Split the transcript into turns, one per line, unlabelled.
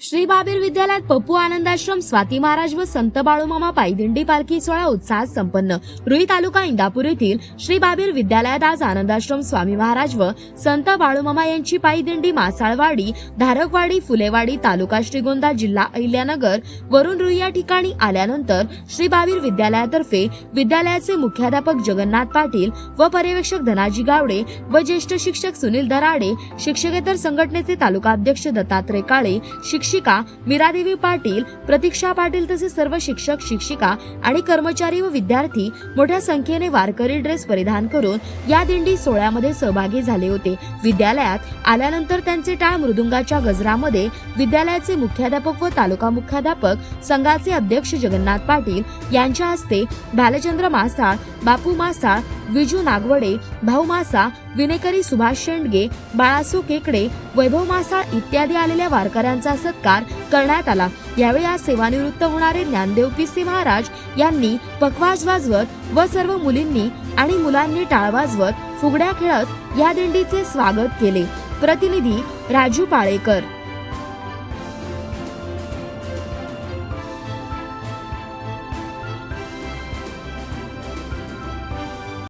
श्री बाबीर विद्यालयात पप्पू आनंदाश्रम स्वाती महाराज व संत बाळूमामा पायदिंडी पालखी सोहळा उत्साहात संपन्न. रुई तालुका इंदापूर येथील श्री बाबीर विद्यालयात आज आनंदाश्रम स्वामी महाराज व संत बाळूमामा यांची पायदिंडी मासाळवाडी धारकवाडी फुलेवाडी तालुका श्रीगोंदा जिल्हा अहिल्यानगर वरून रुई या ठिकाणी आल्यानंतर श्री बाबीर विद्यालयातर्फे विद्यालयाचे मुख्याध्यापक जगन्नाथ पाटील व पर्यवेक्षक धनाजी गावडे व ज्येष्ठ शिक्षक सुनील दराडे शिक्षकेतर संघटनेचे तालुका अध्यक्ष दत्तात्रय काळे शिक्षक मीरादेवी पाटील प्रतीक्षा पाटील तसेच सर्व शिक्षक शिक्षिका आणि कर्मचारी व विद्यार्थी मोठ्या संख्येने वारकरी ड्रेस परिधान करून या दिंडी सोहळ्यामध्ये सहभागी झाले होते. विद्यालयात आल्यानंतर त्यांचे टाळ मृदुंगाच्या गजरामध्ये विद्यालयाचे मुख्याध्यापक व तालुका मुख्याध्यापक संघाचे अध्यक्ष जगन्नाथ पाटील यांच्या हस्ते भालचंद्र मासाळ बापू मासाळ विजू नागवडे भाऊ मासा विनेकरी सुभाष शेंडगे बाळासू केकडे वैभव मासा इत्यादी आलेल्या वारकऱ्यांचा सत्कार करण्यात आला. यावेळी आज सेवानिवृत्त होणारे ज्ञानदेव पिसे महाराज यांनी पखवाज वाजवत व सर्व मुलींनी आणि मुलांनी टाळ वाजवत फुगड्या खेळत या दिंडीचे स्वागत केले. प्रतिनिधी राजू पाळेकर.